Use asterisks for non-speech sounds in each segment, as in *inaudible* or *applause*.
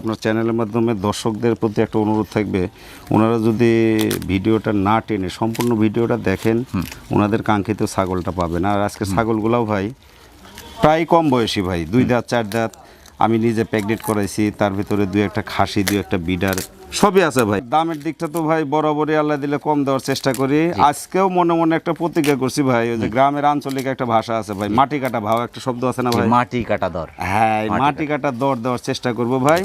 আপনার চ্যানেলের মাধ্যমে দর্শকদের প্রতি একটা অনুরোধ থাকবে ওনারা যদি ভিডিওটা না টেনে সম্পূর্ণ ভিডিওটা দেখেন ওনাদের কাঙ্ক্ষিত ছাগলটা পাবেন। আর আজকে ছাগলগুলাও ভাই প্রায় কম বয়সী ভাই দুই দাঁত চার দাঁত। আমি নিজে প্যাগনেট করাইছি তার ভিতরে দুই একটা খাসি দুই একটা বিডার সবই আছে ভাই। দামের দিকটা তো ভাই বরাবরই আল্লাহ দিলে কম দেওয়ার চেষ্টা করি। আজকেও মনে মনে একটা প্রতিজ্ঞা করছি ভাই ওই যে গ্রামের আঞ্চলিক একটা ভাষা আছে ভাই মাটি কাটা ভাও একটা শব্দ আছে না ভাই? মাটি কাটা দর। হ্যাঁ মাটি মাটি কাটা দর দেওয়ার চেষ্টা করব ভাই।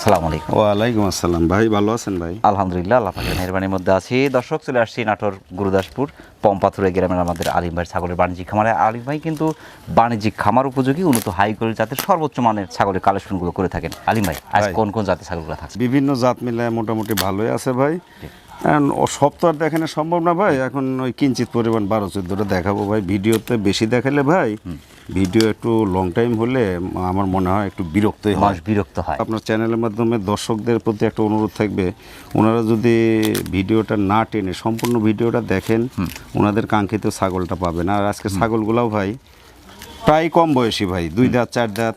আসসালামু আলাইকুম। ওয়ালাইকুম আসসালাম। ভাই ভালো আছেন ভাই? আলহামদুলিল্লাহ আল্লাহ পাকের মেহরবানির মধ্যে আছি। দর্শক চলে আসছি নাটোর গুরুদাসপুর পম্পাথুরে গ্রামের আমাদের আলিম ভাইয়ের ছাগলের বাণিজ্যিক খামারে। আলিম ভাই কিন্তু বাণিজ্যিক খামার উপযোগী উন্নত হাই কোয়ালিটি জাতের সর্বোচ্চ মানের ছাগলের কালেকশনগুলো করে থাকেন। আলিম ভাই আজ কোন কোন জাতের ছাগলগুলো থাকছে? বিভিন্ন জাত মিলে মোটামুটি ভালোই আছে ভাই। ও সব তো আর দেখানো সম্ভব না ভাই। এখন ওই কিঞ্চিত পরিমাণ বারো চোদ্দটা দেখাবো ভাই। ভিডিওতে বেশি দেখালে ভাই ভিডিও একটু লং টাইম হলে আমার মনে হয় একটু বিরক্তই হয়। বিরক্ত হয়। আপনার চ্যানেলের মাধ্যমে দর্শকদের প্রতি একটা অনুরোধ থাকবে ওনারা যদি ভিডিওটা না টেনে সম্পূর্ণ ভিডিওটা দেখেন ওনাদের কাঙ্ক্ষিত ছাগলটা পাবেন। আর আজকে ছাগলগুলাও ভাই প্রায় কম বয়সী ভাই দুই দাঁত চার দাঁত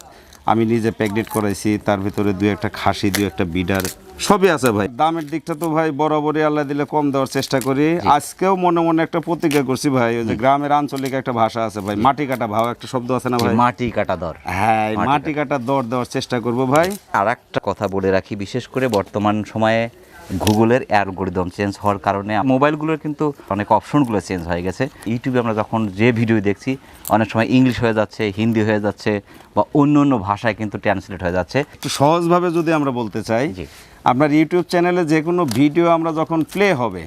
আমি নিজে প্যাগনেট করাইছি তার ভিতরে দুই একটা খাসি দুই একটা বিডার সবই আছে ভাই। দামের দিকটা তো ভাই বরাবরই আল্লাহ দিলে কম দেওয়ার চেষ্টা করি। আজকেও মনে মনে একটা প্রতিজ্ঞা করছি ভাই ওই যে গ্রামের আঞ্চলিক একটা ভাষা আছে ভাই মাটি কাটা ভাও একটা শব্দ আছে না ভাই? মাটি কাটা দর। হ্যাঁ মাটি কাটা। দর দেওয়ার চেষ্টা করব ভাই। আর একটা কথা বলে রাখি বিশেষ করে বর্তমান সময়ে গুগলের অ্যালগোরিদম চেঞ্জ হওয়ার কারণে মোবাইলগুলোর কিন্তু অনেক অপশনগুলো চেঞ্জ হয়ে গেছে। ইউটিউবে আমরা যখন যে ভিডিও দেখছি অনেক সময় ইংলিশ হয়ে যাচ্ছে হিন্দি হয়ে যাচ্ছে বা অন্য অন্য ভাষায় কিন্তু ট্রান্সলেট হয়ে যাচ্ছে। একটু সহজভাবে যদি আমরা বলতে চাই জি। আপনার ইউটিউব চ্যানেলে যে কোনো ভিডিও আমরা যখন প্লে হবে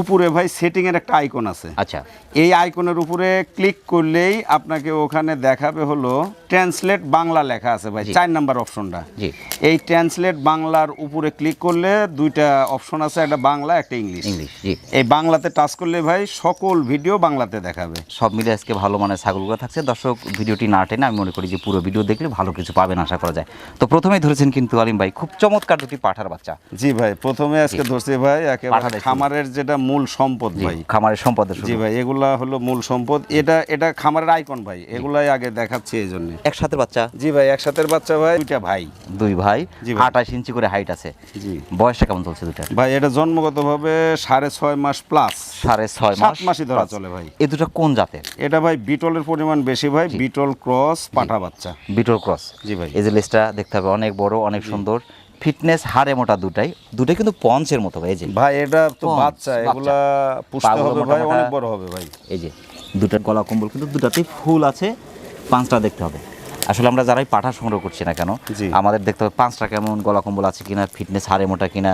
উপরে ভাই সেটিং এর একটা আইকন আছে। আচ্ছা। এই আইকনের উপরে ক্লিক করলেই আপনাকে ওখানে দেখাবে হলো ট্রান্সলেট বাংলা লেখা আছে ভাই চার নাম্বার অপশনটা জি। এই ট্রান্সলেট বাংলার উপরে ক্লিক করলে দুইটা অপশন আছে একটা বাংলা একটা ইংলিশ। ইংলিশ জি। এই বাংলাতে টাচ করলে ভাই সকল ভিডিও বাংলাতে দেখাবে। সব মিলে আজকে ভালো মানের ছাগলগুলো থাকছে। দর্শক ভিডিওটি না টেনে আমি মনে করি যে পুরো ভিডিও দেখলে ভালো কিছু পাবেন আশা করা যায়। তো প্রথমেই ধরেছেন কিন্তু আলিম ভাই খুব চমৎকার দুটি পাঠার বাচ্চা। জি ভাই প্রথমে আজকে ধরছি ভাই একেবারে খামারের যেটা মূল সম্পদ ভাই। খামারের সম্পদ জি ভাই এগুলা হলো মূল সম্পদ। এটা এটা খামারের আইকন ভাই এগুলাই আগে দেখাচ্ছি এই জন্য। একসাথে বাচ্চা? জি ভাই একসাথে বাচ্চা ভাই দুইটা ভাই। দুই ভাই। আঠাশ ইঞ্চি করে হাইট আছে। জি। বয়সটা কেমন চলছে দুটা ভাই এটা জন্মগতভাবে সাড়ে ছয় মাস প্লাস সাড়ে ছয় মাস মাসই ধরা চলে ভাই। এই দুটো কোন জাতের? এটা ভাই বিটলের পরিমাণ বেশি ভাই বিটল ক্রস পাঠা বাচ্চা। Beetle cross. জি ভাই। এই যে লেসটা দেখতে হবে অনেক বড় অনেক সুন্দর। ফিটনেস হাড়ে মোটা দুটাই। দুটাই কিন্তু পঞ্চের মতো ভাই এই যে। ভাই এটা তো বাচ্চা। এগুলা পুষতে হবে ভাই অনেক বড় হবে ভাই। এই যে দুটার গলা কম্বল কিন্তু দুটাতেই ফুল আছে পাঁচটা দেখতে হবে। আসলে আমরা যারাই পাঠা সংগ্রহ করছি না কেন আমাদের দেখতে হবে পাঁচটা কেমন গলা কম্বল আছে কিনা ফিটনেস হাড়ে মোটা কিনা।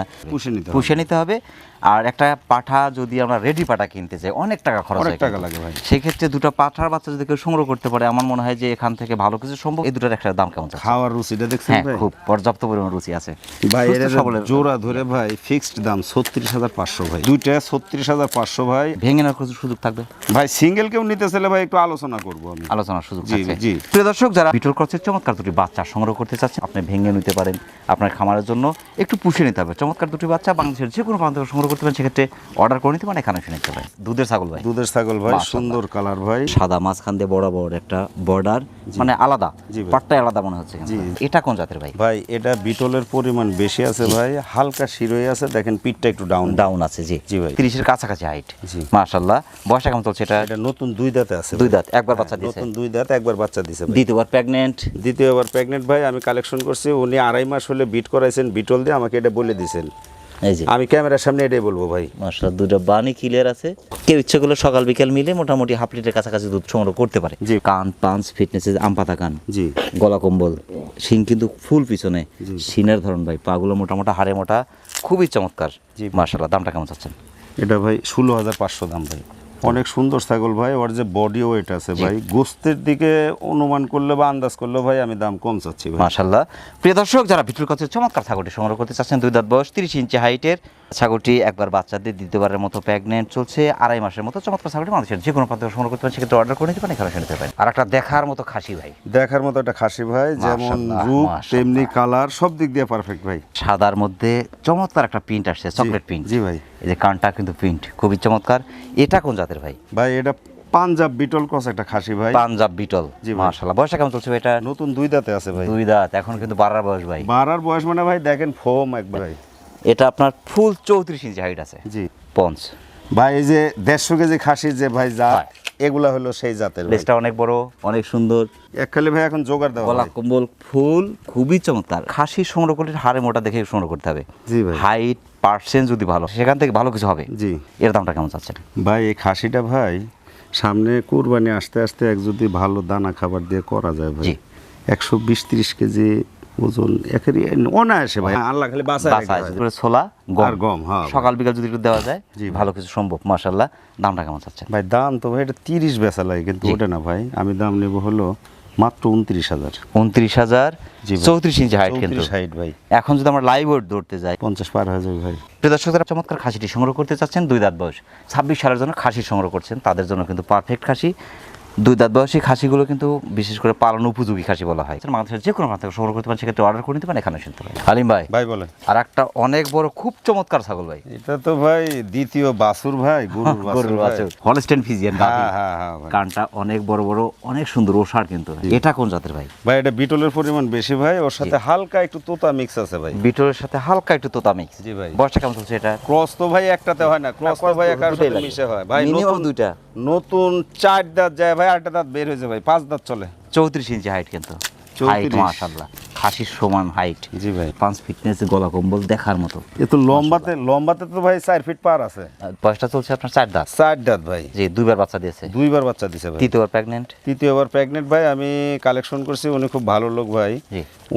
পুষে নিতে হবে। আর একটা পাঠা যদি আমরা রেডি পাঠা কিনতে চাই অনেক টাকা খরচ অনেক টাকা লাগে ভাই। সেক্ষেত্রে দুটো পাঠার বাচ্চা যদি কেউ সংগ্রহ করতে পারে আমার মনে হয় যে এখান থেকে ভালো কিছু সম্ভব। এই দুটার একটা দাম কেমন চাচ্ছে? খাওয়ার রুচিটা দেখছেন হ্যাঁ ভাই? খুব পর্যাপ্ত পরিমাণ রুচি আছে। ভাই এর জোড়া ধরে ভাই ফিক্সড দাম ছত্রিশ হাজার পাঁচশো ভাই। দুইটা ছত্রিশ হাজার পাঁচশো ভাই। ভেঙে নেওয়ার কিছু সুযোগ থাকবে? ভাই সিঙ্গেল কেউ নিতে চাইলে ভাই একটু আলোচনা করব আমি। আলোচনার সুযোগ জি, জি। প্রিয় দর্শক যারা বিটল ক্রসের চমৎকার দুটি বাচ্চা সংগ্রহ করতে চাচ্ছেন আপনি ভেঙে নিতে পারেন আপনার খামারের জন্য। একটু পুষে নিতে হবে। চমৎকার দুটি বাচ্চা বাংলাদেশের যে কোনো প্রান্ত সংগ্রহ করতে পারেন সেক্ষেত্রে অর্ডার করে নিতে পারেন এখানে নিতে পারেন। দুধের ছাগল ভাই। দুধের ছাগল ভাই সুন্দর কালার ভাই। সাদা মাঝখান দিয়ে বড় বড় একটা বর্ডার মানে আলাদা। পাটটাই আলাদা মনে হচ্ছে। এটা কোন জাতের ভাই? ভাই এটা বিটলের পরিমাণ বেশি আছে ভাই হালকা শিরোই আছে দেখেন পিঠটা একটু ডাউন ডাউন আছে জি। জি ভাই। তিরিশের কাছাকাছি হাইট জি। মাশাল্লাহ বয়সটা কেমন চলছে এটা? এটা নতুন দুই দাঁতে আছে দুই দাঁত একবার বাচ্চা দিয়েছে। নতুন দুই দাঁত একবার বাচ্চা ভাই। দ্বিতীয়বার প্রেগনেন্ট দ্বিতীয়বার প্রেগনেন্ট ভাই আমি কালেকশন করছি উনি আড়াই মাস হলে বিট করাইছেন বিটল দিয়ে আমাকে এটা বলে দিয়েছেন। আমি ক্যামেরার সামনে এটাই বলব ভাই। মাসা দুটো বানি ক্লিয়ার আছে। কেউ ইচ্ছে করলে সকাল বিকাল মিলে মোটামুটি হাফ লিটার কাছাকাছি দুধ সংগ্রহ করতে পারে। জি। কান পাঞ্চ ফিটনেস আম পাতা কান। জি। গলা কম্বল শিং কিন্তু ফুল পিছনে। শিনের ধরন ভাই পাগুলো মোটামোটা হাড়ে মোটা খুবই চমৎকার। জি। মার্শাল্লাহ দামটা কেমন চাচ্ছেন? এটা ভাই ষোলো হাজার পাঁচশো দাম ভাই। অনেক সুন্দর ছাগল ভাই ওর যে বডি ওয়েট আছে ভাই গোস্তের দিকে অনুমান করলে বা আন্দাজ করলে ভাই আমি দাম কম চাচ্ছি মাসাল্লাহ মাশাল্লাহ প্রিয় দর্শক যারা ভিতরের কাছে চমৎকার ছাগলটি সংগ্রহ করতে চাচ্ছেন দুই দাঁত বয়স তিরিশ ইঞ্চি হাইটের ছাগলটি একবার বাচ্চাদের দ্বিতীয়বারের মতো প্রেগনেন্ট চলছে আড়াই মাসের মতো চমৎকার ছাগলটি মানুষের যে কোনো প্রান্ত সংগ্রহ করতে পারেন সেক্ষেত্রে অর্ডার করে নিতে পারেন এখানে শুনতে পারেন। আর একটা দেখার মতো খাসি ভাই। দেখার মতো একটা খাসি ভাই যেমন রূপ তেমনি কালার সব দিক দিয়ে পারফেক্ট ভাই। সাদার মধ্যে চমৎকার একটা প্রিন্ট আসছে চকলেট প্রিন্ট জি ভাই। এই যে কানটা কিন্তু প্রিন্ট খুবই চমৎকার। এটা কোন জাতের ভাই? ভাই এটা পাঞ্জাব বিটল ক্রস একটা খাসি ভাই। পাঞ্জাব বিটল জি ভাই। বয়স কেমন চলছে এটা নতুন দুই দাঁতে আছে ভাই। দুই দাঁত এখন কিন্তু বাড়ার বয়স ভাই। বাড়ার বয়স মানে ভাই দেখেন ফোম একবার ভাই। এটা আপনার ফুল চৌত্রিশ ইঞ্চি হাইট আছে। জি। পঞ্চ। ভাই এই যে দেড়শো কেজি খাসির যে ভাই যা। এগুলা হলো সেই জাতের। লেজটা অনেক বড় অনেক সুন্দর। একখালি ভাই এখন জোগাড় দেওয়া গলা কম্বল ফুল খুবই চমৎকার। খাসি সংগ্রহ করলে হাড়ে মোটা দেখে সংগ্রহ করতে হবে। জি ভাই। হাইট পার্সেন্ট যদি ভালো সেখান থেকে ভালো কিছু হবে। জি। এর দামটা কেমন চাচ্ছেন? ভাই এই খাসিটা ভাই সামনে কুরবানি আস্তে আস্তে এক যদি ভালো দানা খাবার দিয়ে করা যায় ভাই জি। একশো বিশ ত্রিশ কেজি ওজন একেরই অনায়াসে ভাই। আল্লাহ খালি ছোলা গম। গম, হ্যাঁ। সকাল বিকাল যদি একটু দেওয়া যায় জি ভালো কিছু সম্ভব মাশাল্লাহ দামটা কেমন চাচ্ছেন? ভাই দাম তো ভাই এটা তিরিশ বেচা লাগে কিন্তু ওটা না ভাই। আমি দাম নেব হলো মাত্র উনত্রিশ হাজার। উনত্রিশ হাজার। চৌত্রিশ ইঞ্চি হাইট কিন্তু। হাইট ভাই। এখন যদি আমরা লাইভ ওয়েট ধরতে যাই। পঞ্চাশ পার হয়ে যাবে ভাই। প্রিয় দর্শক যারা চমৎকার খাসিটি সংগ্রহ করতে চাচ্ছেন দুই দাঁত বয়স। ছাব্বিশ সালের জন্য খাসি সংগ্রহ করছেন তাদের জন্য কিন্তু পারফেক্ট খাসি। দুই দাঁত বয়সী খাসিগুলো কিন্তু বিশেষ করে পালন উপযোগী খাসি বলা হয়। বাংলাদেশের যে কোনো প্রান্ত থেকে সংগ্রহ করতে পারেন সেক্ষেত্রে অর্ডার করে নিতে পারেন এখানে শুনতে পারেন। আলিম ভাই ভাই বলেন। আর একটা অনেক বড় খুব চমৎকার ছাগল ভাই। এটা তো ভাই দ্বিতীয় বাসুর ভাই গরুর। *laughs* হলস্টেন ফিজিয়ান হ্যাঁ হ্যাঁ হ্যাঁ কানটা অনেক বড় বড় অনেক সুন্দর ওষার কিন্তু। এটা কোন জাতের ভাই? ভাই এটা বিটলের পরিমাণ বেশি ভাই ওর সাথে হালকা একটু তোতা মিক্স আছে ভাই। বিটলের সাথে হালকা একটু তোতা মিক্স জি ভাই। বয়সটা কেমন চলছে এটা? ক্রস তো ভাই একটাতে হয় না ক্রস তো ভাই একার সাথে মিশে হয়। ভাই নতুন দুইটা। নতুন চার দাঁত যায় ভাই আটটা দাঁত বের হয়েছে ভাই পাঁচ দাঁত চলে। চৌত্রিশ ইঞ্চি হাইট কিন্তু। হাইট মাশাল্লাহ খাসির সমান হাইট জি ভাই। পাঁচ ফিটনেস গলা কম্বল দেখার মতো। এ তো লম্বাতে লম্বাতে তো ভাই চার ফিট পার আছে। বয়সটা চলছে আপনার চার দাঁত। চার দাঁত ভাই। যে দুইবার বাচ্চা দিয়েছে। দুইবার বাচ্চা দিছে ভাই। তৃতীয়বার প্রেগনেন্ট তৃতীয়বার প্রেগনেন্ট ভাই আমি কালেকশন করছি উনি খুব ভালো লোক ভাই।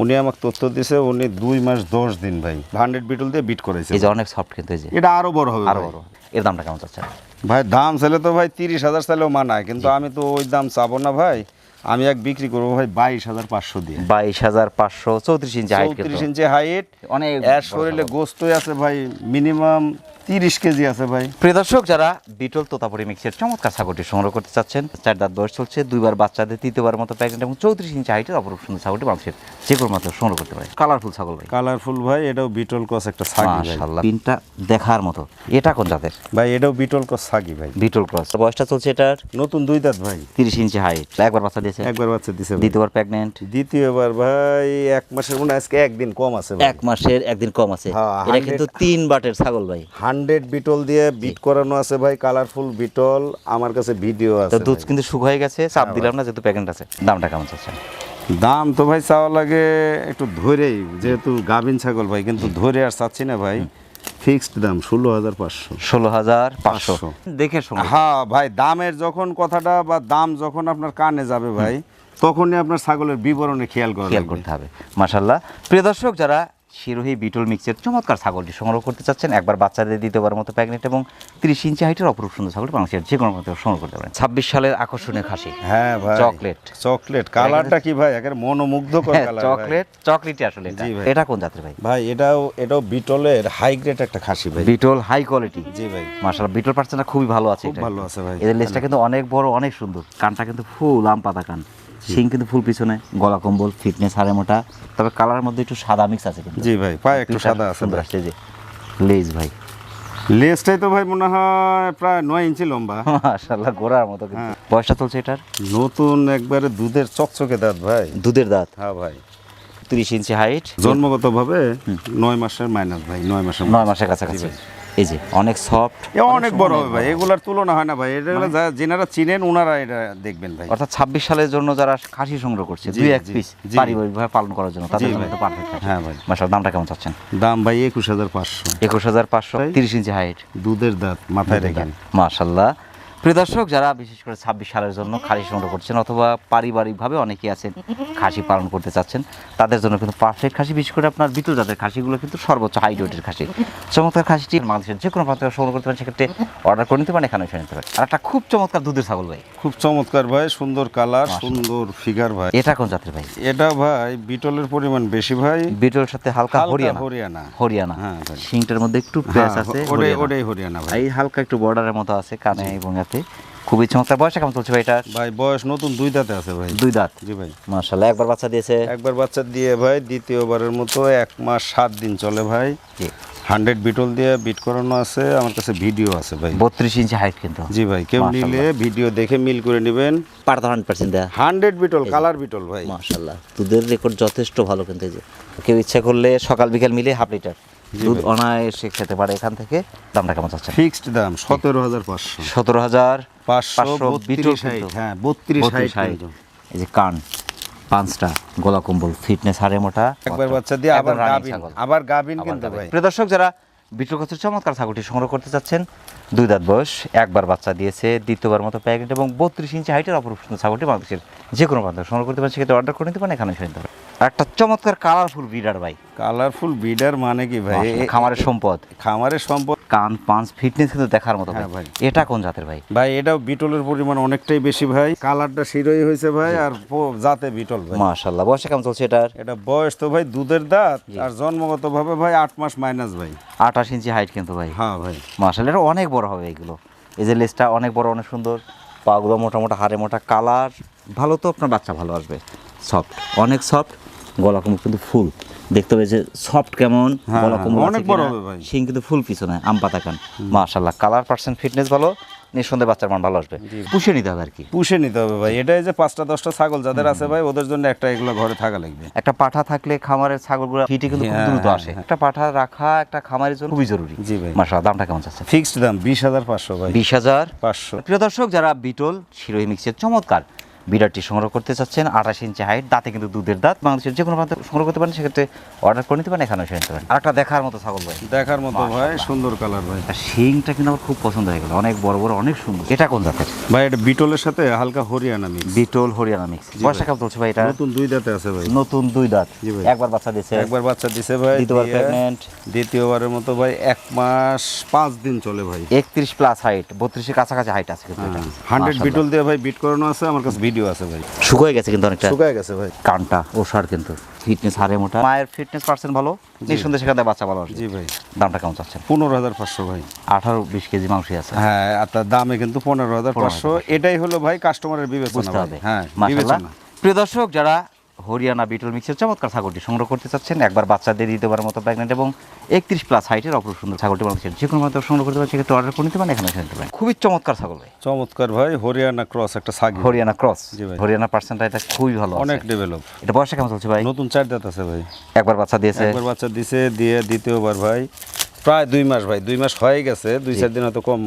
উনি আমাকে তথ্য দিয়েছে উনি দুই মাস দশ দিন ভাই হান্ড্রেড বিটল দিয়ে বিট করেছে এই যে অনেক সফট কিন্তু এটা আরও বড় হবে আরও বড়। এর দামটা কেমন চাচ্ছেন? ভাই দাম চাইলে তো ভাই তিরিশ হাজার চাইলেও মানায় কিন্তু আমি তো ওই দাম চাবো না ভাই। আমি এক বিক্রি করব ভাই বাইশ হাজার পাঁচশো দিয়ে। বাইশ হাজার পাঁচশো চৌত্রিশ ইঞ্চি হাইট চৌত্রিশ ইঞ্চি হাইট অনেক এর শরীরে গোস্তই আছে ভাই মিনিমাম তিরিশ কেজি আছে ভাই। প্রিয় দর্শক যারা বিটল তোতাপুরি মিক্সের চমৎকার ছাগলটি সংগ্রহ করতে চাচ্ছেন চার দাঁত বয়স চলছে দুইবার বাচ্চাদের তৃতীয়বার মতো প্রেগনেন্ট এবং চৌত্রিশ ইঞ্চি হাইটের অপরূপ সুন্দর ছাগলটি মানুষের যে কোনো মাত্র সংগ্রহ করতে পারে কালারফুল ছাগল ভাই। কালারফুল ভাই এটাও বিটল কস একটা ভাই। মাশাআল্লাহ তিনটা দেখার মতো। এটা কোন জাতের? ভাই এটাও বিটল কস সাগি ভাই। বিটল ক্রস বয়সটা চলছে এটার? নতুন দুই দাঁত ভাই। তিরিশ ইঞ্চি হাইট। একবার বাচ্চা দিয়েছে? একবার বাচ্চা ভাই। দ্বিতীয়বার প্রেগনেন্ট দ্বিতীয়বার ভাই এক মাসের মনে আজকে একদিন কম আছে ভাই। এক মাসের একদিন কম আছে। হ্যাঁ, এটা কিন্তু তিন বাটের ছাগল ভাই। হান্ড্রেড বিটল দিয়ে বিট করানো আছে ভাই কালারফুল বিটল আমার কাছে ভিডিও আছে দুধ কিন্তু শুক হয়ে গেছে চাপ দিলাম না যেহেতু প্রেগনেন্ট আছে। দামটা কেমন চাচ্ছে দাম তো ভাই চাওয়া লাগে একটু ধরেই যেহেতু গাভিন ছাগল ভাই কিন্তু ধরে আর চাচ্ছি না ভাই। ফিক্সড দাম ষোলো হাজার পাঁচশো। ষোলো হাজার পাঁচশো। দেখে হ্যাঁ ভাই দামের যখন কথাটা বা দাম যখন আপনার কানে যাবে ভাই তখনই আপনার ছাগলের বিবরণে খেয়াল খেয়াল করতে হবে। মাশাল্লাহ প্রিয় দর্শক যারা শিরোহী বিটল মিক্সের চমৎকার ছাগলটি সংগ্রহ করতে চাচ্ছেন। একবার বাচ্চাদের দ্বিতীয়বার মতো প্রেগনেন্ট এবং তিরিশ ইঞ্চি হাইটের অপরূপ সুন্দর ছাগলটি বাংলাদেশের যে কোনো মতো সংগ্রহ করতে পারেন। ছাব্বিশ সালের আকর্ষণীয় খাসি। হ্যাঁ ভাই। চকলেট। চকলেট। কালারটা কি ভাই? একেবারে মনোমুগ্ধকর হ্যাঁ, কালার চকলেট চকলেটই আসলে এটা। এটা কোন জাতের ভাই? ভাই এটাও এটাও বিটলের হাই গ্রেড একটা খাসি ভাই। বিটল হাই কোয়ালিটি জি ভাই। মাশাআল্লাহ বিটল পার্সেন্টটা খুবই ভালো আছে খুব এটা। ভালো আছে ভাই। এদের লেজটা কিন্তু অনেক বড় অনেক সুন্দর। কানটা কিন্তু ফুল আম পাতা কান। শিং কিন্তু ফুল পিছনে গলা কম্বল ফিটনেস হাড়ে মোটা। তবে কালারের মধ্যে একটু সাদা মিক্স আছে কিন্তু। জি ভাই পায়ে একটু সাদা আছে সুন্দর। আসছে যে লেজ ভাই। লেজটাই তো ভাই মনে হয় প্রায় নয় ইঞ্চি লম্বা। *laughs* মাশাআল্লাহ গোড়ার মতো কিন্তু। হ্যাঁ। বয়সটা চলছে এটার? নতুন একবারে দুধের চকচকে দাঁত ভাই। দুধের দাঁত? হ্যাঁ ভাই। তিরিশ ইঞ্চি হাইট জন্মগত ভাবে নয় মাসের মাইনাস ভাই নয় মাসের নয় মাসের কাছাকাছি। জি। এই যে অনেক সফট অনেক বড় হবে ভাই এগুলার তুলনা হয় না ভাই এটা যা- যেনারা চিনেন ওনারা এটা দেখবেন ভাই। অর্থাৎ ছাব্বিশ সালের জন্য যারা খাসি সংগ্রহ করছে দুই এক পিস পারিবারিকভাবে পালন করার জন্য তাদের জন্য। তো পারফেক্ট হ্যাঁ ভাই। মাসাল দামটা কেমন চাচ্ছেন? দাম ভাই একুশ হাজার পাঁচশো। একুশ হাজার পাঁচশো তিরিশ ইঞ্চি হাইট দুধের দাঁত মাথায় রেখেন। মাশাল্লাহ প্রিয় দর্শক যারা বিশেষ করে ছাব্বিশ সালের জন্য খাসি সংগ্রহ করছেন অথবা পারিবারিকভাবে অনেকেই আছেন খাসি পালন করতে চাচ্ছেন তাদের জন্য কিন্তু পারফেক্ট খাসি বিশেষ করে আপনার বিটুল জাতের খাসিগুলো কিন্তু সর্বোচ্চ হাই রেটের খাসি। চমৎকার খাসিটি বাংলাদেশের যে কোনো প্রান্ত সংগ্রহ করতে পারেন সেক্ষেত্রে অর্ডার করে নিতে পারেন এখানে এসে নিতে পারেন। আর একটা খুব চমৎকার দুধের ছাগল ভাই। খুব চমৎকার ভাই সুন্দর কালার সুন্দর ফিগার ভাই। এটা কোন জাতের ভাই? এটা ভাই বিটলের পরিমাণ বেশি ভাই। বিটলের সাথে হালকা হরিয়ানা। হরিয়ানা। হরিয়ানা। হ্যাঁ। শিংটার মধ্যে একটু প্যাচ হ্যাঁ, আছে ওটাই হরিয়ানা। ওটাই হরিয়ানা ভাই। এই হালকা একটু বর্ডারের মতো আছে কানে এবং এতে খুবই চমৎকার। বয়স কেমন চলছে ভাই এটার? ভাই বয়স নতুন দুই দাঁতে আছে ভাই। দুই দাঁত? জি ভাই। মার্শাল্লাহ একবার বাচ্চা দিয়েছে? একবার বাচ্চা দিয়ে ভাই দ্বিতীয়বারের মতো এক মাস সাত দিন চলে ভাই। জি। হান্ড্রেড বিটল দিয়ে বিট করানো আছে আমার কাছে ভিডিও আছে ভাই। বত্রিশ ইঞ্চি হাইট কিন্তু। জি ভাই কেউ নিলে ভিডিও দেখে মিল করে নেবেন। পারতো hundred percent hundred Beetal colour Beetal ভাই। মার্শাল্লাহ দুধের রেকর্ড যথেষ্ট ভালো কিন্তু কেউ ইচ্ছা করলে সকাল বিকাল মিলে হাফ লিটার। দুধ অনায়াসে খেতে পারে এখান থেকে। দামটা কেমন চাচ্ছেন? ফিক্সড দাম সতেরো হাজার পাঁচশো। সতেরো হাজার পাঁচশো বিটল। হ্যাঁ বত্রিশ। এই যে কান পাঁচটা গলা কম্বল ফিটনেস হারে মোটা। একবার বাচ্চা দিয়ে আবার গাবিন আবার গাবিন কিন্তু ভাই। প্রিয় দর্শক যারা বিটল গাছের চমৎকার ছাগলটি সংগ্রহ করতে চাচ্ছেন দুই দাঁত বয়স একবার বাচ্চা দিয়েছে দ্বিতীয়বার মতো প্যাকেট এবং বত্রিশ ইঞ্চি হাইটের অপরূপ ছাগলটি বাংলাদেশের যে কোনো প্রান্ত সংগ্রহ করতে পারেন সেক্ষেত্রে অর্ডার করে নিতে পারেন এখানে একটা চমৎকার কালারফুল ব্রিডার ভাই। কালারফুল বিডার মানে কি ভাই? খামারের সম্পদ। খামারের সম্পদ। কান পাঁচ ফিটনেস কিন্তু দেখার মতো হ্যাঁ ভাই। এটা কোন জাতের ভাই? ভাই এটাও বিটলের পরিমাণ অনেকটাই বেশি ভাই। কালারটা শিরোই হয়েছে ভাই আর জাতে বিটল ভাই। মাশাল্লাহ বয়সে কেমন চলছে এটার? এটা বয়স তো ভাই দুধের দাঁত আর জন্মগত ভাবে ভাই আট মাস মাইনাস ভাই। আঠাশ ইঞ্চি হাইট কিন্তু ভাই। হ্যাঁ ভাই। মার্শাল এটা অনেক বড় হবে এগুলো। এই যে লেজটা অনেক বড় অনেক সুন্দর। পাগুলো মোটা মোটা হাড়ে মোটা কালার ভালো তো আপনার বাচ্চা ভালো আসবে। সফট অনেক সফট গলা কোমর কিন্তু ফুল। দেখতে হবে যে সফট কেমন হ্যাঁ, গলা কোমর অনেক বড় হবে ভাই। শিং কিন্তু ফুল পিছনে আম পাতা কান। মাশাল্লাহ কালার পার্সেন্ট ফিটনেস ভালো নিঃসন্দেহে বাচ্চার মান ভালো আসবে। পুষে নিতে হবে আর কি। পুষে নিতে হবে ভাই। এটাই যে পাঁচটা দশটা ছাগল যাদের আছে ভাই ওদের জন্য একটা এগুলো ঘরে থাকা লাগবে। একটা পাঠা থাকলে খামারের ছাগলগুলো ফিটে কিন্তু খুব হ্যাঁ, দ্রুত হ্যাঁ, আসে একটা পাঠা রাখা একটা খামারের জন্য খুবই জরুরি। জি ভাই। মাশাল্লাহ দামটা কেমন চাচ্ছে ফিক্সড দাম বিশ হাজার পাঁচশো ভাই। বিশ হাজার পাঁচশো। প্রিয় দর্শক যারা বিটল শিরোহী মিক্সের চমৎকার বিরাটটি সংগ্রহ করতে চাচ্ছেন আঠাশ ইঞ্চি হাইট দাঁতে কিন্তু দুধের দাঁত। বাংলাদেশের যে কোনো প্রান্তে সংগ্রহ করতে পারেন সেক্ষেত্রে অর্ডার করে নিতে পারেন এখানে এসে নিতে পারেন। আর একটা দেখার মতো ছাগল ভাই। দেখার মতো ভাই সুন্দর কালার ভাই। আর শিংটা কিন্তু আমার খুব পছন্দ হয়ে গেল। অনেক বড় বড় অনেক সুন্দর। এটা কোন জাতের? ভাই এটা বিটলের সাথে হালকা হরিয়ানা মিক্স বিটল হরিয়ানা মিক্স বয়সটা কেমন চলছে ভাই এটা? নতুন দুই দাঁতে আছে ভাই। নতুন দুই দাঁত। একবার বাচ্চা দিছে একবার বাচ্চা দিছে ভাই দ্বিতীয়বার দিয়ে প্রেগনেন্ট দ্বিতীয়বারের মতো ভাই এক মাস পাঁচ দিন চলে ভাই। একত্রিশ প্লাস হাইট বত্রিশের কাছাকাছি হাইট আছে কিন্তু এটা। হান্ড্রেড বিটল দিয়ে ভাই বিট করানো আছে আমার কাছে ভিডিও আছে ভাই। শুকায় গেছে কিন্তু অনেকটা। শুকায় গেছে ভাই। কানটা ওষার কিন্তু। ফিটনেস হারে মোটা। মায়ের ফিটনেস পার্সেন্ট ভালো। নিঃসন্দেহে সেখানে বাচ্চা ভালো আছে জি ভাই। দামটা কেমন চাচ্ছেন? পনেরো হাজার পাঁচশো ভাই। আঠারো বিশ কেজি মাংস আছে। হ্যাঁ আর তার দামে কিন্তু পনেরো হাজার পাঁচশো। এটাই হলো ভাই কাস্টমারের বিবেচনা হ্যাঁ বিবেচনা। প্রিয় দর্শক যারা হরিয়ানা বিটল মিক্সের চমৎকার ছাগলটি সংগ্রহ করতে চাচ্ছেন। একবার বাচ্চাদের দিতে পারার মতো প্রেগনেন্ট এবং একত্রিশ প্লাস হাইটের অপর সুন্দর ছাগলটি মানুষের যে কোনো মাত্র সংগ্রহ করতে পারেন সেক্ষেত্রে অর্ডার করে নিতে পারেন এখানে এসে নিতে পারেন। খুবই চমৎকার ছাগল ভাই। চমৎকার ভাই হরিয়ানা ক্রস একটা সাগি হরিয়ানা ক্রস হরিয়ানা পার্সেন্টটা এটা খুবই ভালো অনেক ডেভেলপ এটা বয়সটা কেমন চলছে ভাই? নতুন চার দাঁত আছে ভাই। একবার বাচ্চা দিয়েছে। একবার বাচ্চা দিছে দিয়ে দ্বিতীয়বার ভাই। প্রায় দুই মাস ভাই দুই মাস হয়ে গেছে দুই চার দিন হয়তো কম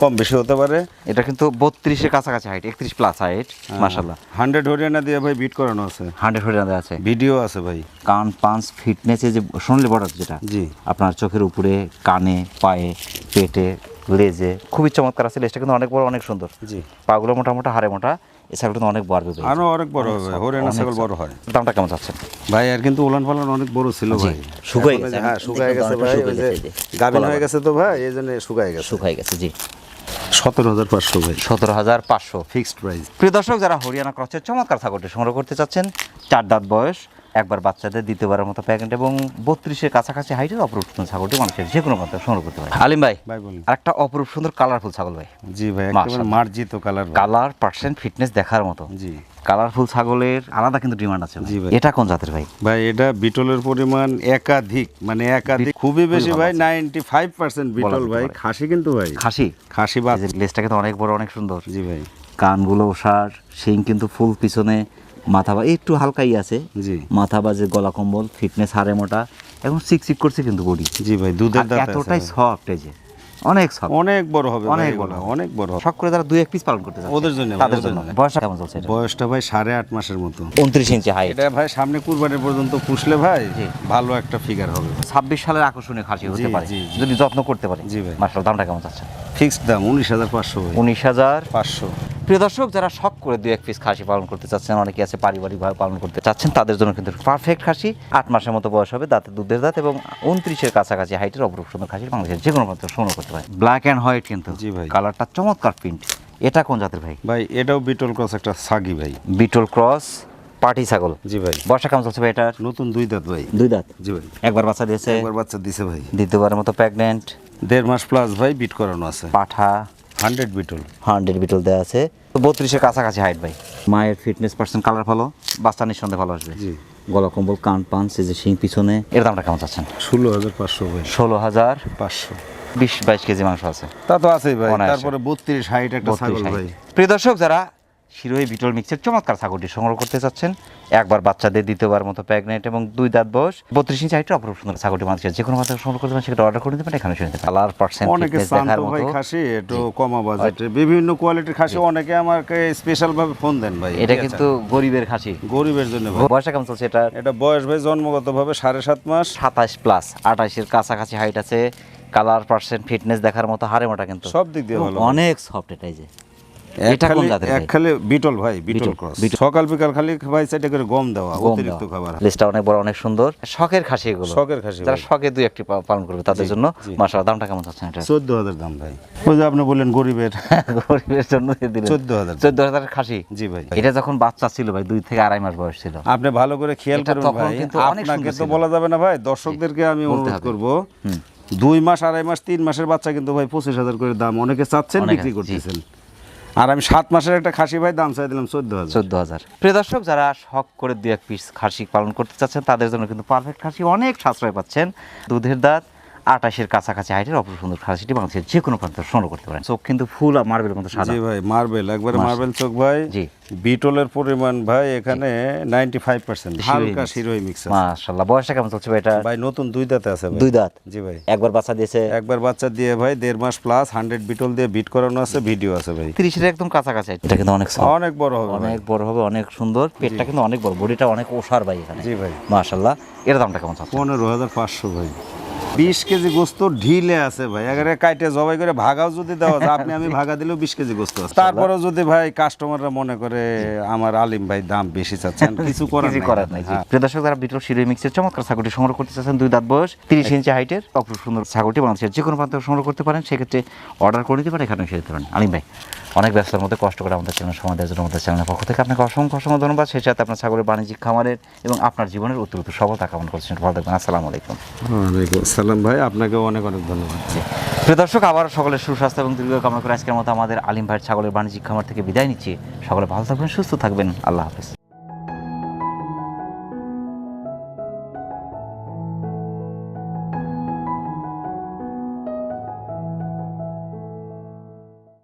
কম বেশি হতে পারে। এটা কিন্তু বত্রিশের কাছাকাছি হাইট একত্রিশ প্লাস হাইট। মাসাল্লাহ হান্ড্রেড হরিয়ানা দিয়ে ভাই বিট করানো আছে। হান্ড্রেড হরিয়ানা আছে। ভিডিও আছে ভাই। কান পাঞ্চ ফিটনেসে যে সোনালি বর্ডার যেটা। জি। আপনার চোখের উপরে কানে পায়ে পেটে লেজে খুবই চমৎকার আছে। লেজটা কিন্তু অনেক বড় অনেক সুন্দর। জি। পাগুলো মোটা মোটা হাড়ে মোটা। এছাড়া কিন্তু অনেক বড় হবে আরও অনেক বড় হবে হরিয়ানা ছাগল বড় হয়। দামটা কেমন চাচ্ছেন? ভাই আর কিন্তু ওলান পালান অনেক বড় ছিল ভাই। শুকায় গেছে, এই হ্যাঁ শুকায় গেছে ভাই শুকায় গাভিন হয়ে গেছে তো ভাই এই জন্য শুকায় গেছে। শুকাই গেছে জি। সতেরো হাজার পাঁচশো ভাই। সতেরো হাজার পাঁচশো। ফিক্সড প্রাইস প্রিয় দর্শক যারা হরিয়ানা ক্রসের চমৎকার ছাগলটি সংগ্রহ করতে চাচ্ছেন চার দাঁত বয়স একবার বাচ্চাদের দ্বিতীয়বারের মতো প্যাকেট এবং বত্রিশের কাছাকাছি হাইটের অপরূপ সুন্দর ছাগলটি মানুষের যে কোনো মতো সংগ্রহ করতে পারে। আলিম ভাই ভাই বলুন। আর একটা অপরূপ সুন্দর কালারফুল ছাগল ভাই। জি ভাই মার্জিত কালার কালার পার্সেন্ট ফিটনেস দেখার মতো। জি। কালারফুল ছাগলের আলাদা কিন্তু ডিমান্ড আছে জি ভাই। এটা কোন জাতের ভাই? ভাই এটা বিটলের পরিমাণ একাধিক মানে একাধিক খুবই বেশি ভাই। নাইনটি ফাইভ পার্সেন্ট বিটল ভাই খাসি কিন্তু ভাই। খাসি? খাসি এই বাদ যে লেজটা কিন্তু অনেক বড় অনেক সুন্দর। জি ভাই। কানগুলো ওষার শিং কিন্তু ফুল পিছনে মাথা বা একটু হালকাই আছে। জি। মাথা বাজে গলা কম্বল ফিটনেস হারে মোটা এখন চিক চিক করছে কিন্তু বডি জি ভাই দুধের দাঁত এতটাই সফট এই যে। অনেক সফট অনেক বড় হবে অনেক বড় অনেক বড় হবে। শখ করে যারা দুই এক পিস পালন করতে ওদের জন্য, তাদের ওদের জন্য। বয়সটা কেমন চলছে বয়সটা ভাই সাড়ে আট মাসের মতো। উনত্রিশ ইঞ্চি হাইট এটা ভাই সামনে কুরবানি পর্যন্ত পুষলে ভাই। ভালো একটা ফিগার হবে। ছাব্বিশ সালের আকর্ষণীয় খাসি হতে পারে। যদি যত্ন করতে পারে। জি ভাই। মাসাল দামটা কেমন চাচ্ছেন? ফিক্সড দাম উনিশ হাজার পাঁচশো উনিশ হাজার পাঁচশো। প্রিয় দর্শক যারা শখ করে দুই এক পিস খাসি পালন করতে চাচ্ছেন অনেকে আছে পারিবারিকভাবে পালন করতে চাচ্ছেন তাদের জন্য কিন্তু পারফেক্ট খাসি। আট মাসের মতো বয়স হবে দাঁতে দুধের দাঁত এবং উনত্রিশের কাছাকাছি হাইটের অপরূপ সুন্দর খাসি বাংলাদেশের যে কোনো প্রান্তে সংগ্রহ করতে পারে ব্ল্যাক অ্যান্ড হোয়াইট কিন্তু। জি ভাই। কালারটা চমৎকার প্রিন্ট এটা কোন জাতের ভাই? ভাই এটাও বিটল ক্রস একটা সাগি ভাই। বিটল ক্রস পাটি ছাগল। জি ভাই। বর্ষা কেমন চলছে ভাই এটার? নতুন দুই দাঁত ভাই। দুই দাঁত? জি ভাই। একবার বাচ্চা দিয়েছে? একবার বাচ্চা দিছে ভাই। দ্বিতীয়বারের মতো প্রেগনেন্ট দেড় মাস প্লাস ভাই বিট করানো আছে। পাঠা। Hundred beetle. হান্ড্রেড বিটল দেওয়া আছে। বত্রিশের কাছাকাছি হাইট ভাই। মায়ের ফিটনেস পার্সেন্ট কালার ভালো বাচ্চা নিঃসন্দেহে ভালো আসবে। জি। গলা কম্বল কান পান সেজে শিং পিছনে এর দামটা কেমন চাচ্ছেন? ষোলো হাজার পাঁচশো ভাই। ষোলো হাজার পাঁচশো। বিশ বাইশ কেজি মাংস আছে। তা তো আছেই ভাই। তারপরে বত্রিশ হাইট একটা ছাগল ভাই। প্রিয় দর্শক যারা শিরোহী বিটল মিক্সের চমৎকার ছাগলটি সংগ্রহ করতে চাচ্ছেন একবার বাচ্চাদের দ্বিতীয়বার মতো প্রেগনেন্ট এবং দুই দাঁত বয়স। বত্রিশ ইঞ্চি হাইটের অপরূপ সুন্দর ছাগলটি মানুষের যে কোনো মাত্রা সংগ্রহ করতে পারেন সেটা অর্ডার করে দেবেন এখানে শুনে কালার পার্সেন্ট অনেকে চান তো ভাই খাসি একটু কমা বাজেটে বিভিন্ন কোয়ালিটির খাসি অনেকে আমাকে স্পেশাল ভাবে ফোন দেন ভাই। এটা কিন্তু গরিবের খাসি। গরিবের জন্য বয়স কেমন চলছে এটা এটা বয়স ভাই জন্মগত ভাবে সাড়ে সাত মাস। সাতাশ প্লাস আঠাশের কাছাকাছি হাইট আছে। কালার পার্সেন্ট ফিটনেস দেখার মতো হারে মোটা কিন্তু। সব দিক দিয়ে ভালো অনেক সফট এটাই যে। এটা কোন জাতের এক? খালি বিটল ভাই বিটল ক্রস। সকাল বিকাল খালি ভাই সেটা করে গম দেওয়া অতিরিক্ত খাবার। লিস্টটা অনেক বড় অনেক সুন্দর। শখের খাসি এগুলো। শখের খাসি যারা শখে দুই একটি পালন করবে তাদের জন্য। মাসাল দামটা কেমন চাচ্ছেন এটা? চোদ্দ হাজার দাম ভাই। ওই যে আপনি বললেন গরিবের। *laughs* গরিবের জন্য দিয়ে দিলেন। 14,000 চোদ্দ হাজার খাসি? জি ভাই। এটা যখন বাচ্চা ছিল ভাই দুই থেকে আড়াই মাস বয়স ছিল। আপনি ভালো করে খেয়াল করুন ভাই। অনেক আপনাকে তো বলা যাবে না ভাই দর্শকদেরকে আমি অনুরোধ। করব। দুই মাস আড়াই মাস তিন মাসের বাচ্চা কিন্তু ভাই পঁচিশ হাজার করে দাম অনেকে চাচ্ছেন বিক্রি। করতেছেন। আর আমি সাত মাসের একটা খাসি ভাই দাম চাই দিলাম চোদ্দ হাজার। চোদ্দ হাজার। প্রিয় দর্শক, যারা শখ করে দু এক পিস খাসি পালন করতে চাচ্ছেন, তাদের জন্য কিন্তু পারফেক্ট খাসি অনেক সাশ্রয় পাচ্ছেন। দুধের দাঁত আটাশের কাছাকাছি হাইটের অপর সুন্দর খাসিটি বাংলাদেশের যে কোনো প্রান্তে সংগ্রহ করতে পারেন। চোখ কিন্তু ফুল আর মার্বেলের মতো সাদা। জি ভাই মার্বেল একবারে মার্বেল চোখ ভাই। জি। বিটলের পরিমাণ ভাই এখানে নাইনটি ফাইভ পার্সেন্ট হালকা শিরোই মিক্স আছে। মাশাল্লাহ বয়সটা কেমন চলছে ভাই এটা? ভাই নতুন দুই দাঁতে আছে ভাই। দুই দাঁত? জি ভাই। একবার বাচ্চা দিয়েছে। একবার বাচ্চা দিয়ে ভাই দেড় মাস প্লাস হান্ড্রেড বিটল দিয়ে বিট করানো আছে ভিডিও আছে ভাই। তিরিশের একদম কাছাকাছি এটা কিন্তু অনেক অনেক বড় হবে অনেক বড় হবে অনেক সুন্দর। পেটটা কিন্তু অনেক বড় বডিটা অনেক ওসার ভাই এখানে। জি ভাই। মাশাল্লাহ এর দামটা কেমন হাজার পাঁচশো ভাই। বিশ কেজি গোস্ত ঢিলে আছে ভাই এবারে কাইটে জবাই করে ভাগাও যদি দেওয়া যায় আপনি আমি ভাগা দিলেও বিশ কেজি গোস্ত আছে। তারপরেও যদি ভাই কাস্টমাররা মনে করে আমার আলিম ভাই দাম বেশি চাচ্ছেন *laughs* কিছু করার নাই। করার নাই জি। হ্যাঁ। প্রিয় দর্শক যারা বিটল শিরোই মিক্সের চমৎকার ছাগলটি সংগ্রহ করতে চাচ্ছেন দুই দাঁত বয়স তিরিশ ইঞ্চি হাইটের অপরূপ সুন্দর ছাগলটি বাংলাদেশের যে কোনো প্রান্তে সংগ্রহ করতে পারেন সেক্ষেত্রে অর্ডার করে দিতে পারেন এখানে এসে দিতে পারেন আলিম ভাই অনেক ব্যস্ততার মধ্যে কষ্ট করে আমাদের চ্যানেল সময় দেওয়ার জন্য আমাদের চ্যানেলের পক্ষ থেকে আপনাকে অসংখ্য অসংখ্য ধন্যবাদ। সেই সাথে আপনার ছাগলের বাণিজ্যিক খামারের এবং আপনার জীবনের উত্তর উত্তর সফলতা কামনা করছেন ভালো থাকবেন আসসালামু আলাইকুম। ওয়ালাইকুম আসসালাম। ভাই, আপনাকেও অনেক অনেক ধন্যবাদ। প্রিয় দর্শক আবার সকলের সুস্বাস্থ্য এবং দীর্ঘ কামনা করে আজকের মতো আমাদের আলিম ভাইয়ের ছাগলের বাণিজ্যিক খামার থেকে বিদায় নিচ্ছি। সকলে ভালো থাকবেন, সুস্থ থাকবেন। আল্লাহ হাফেজ।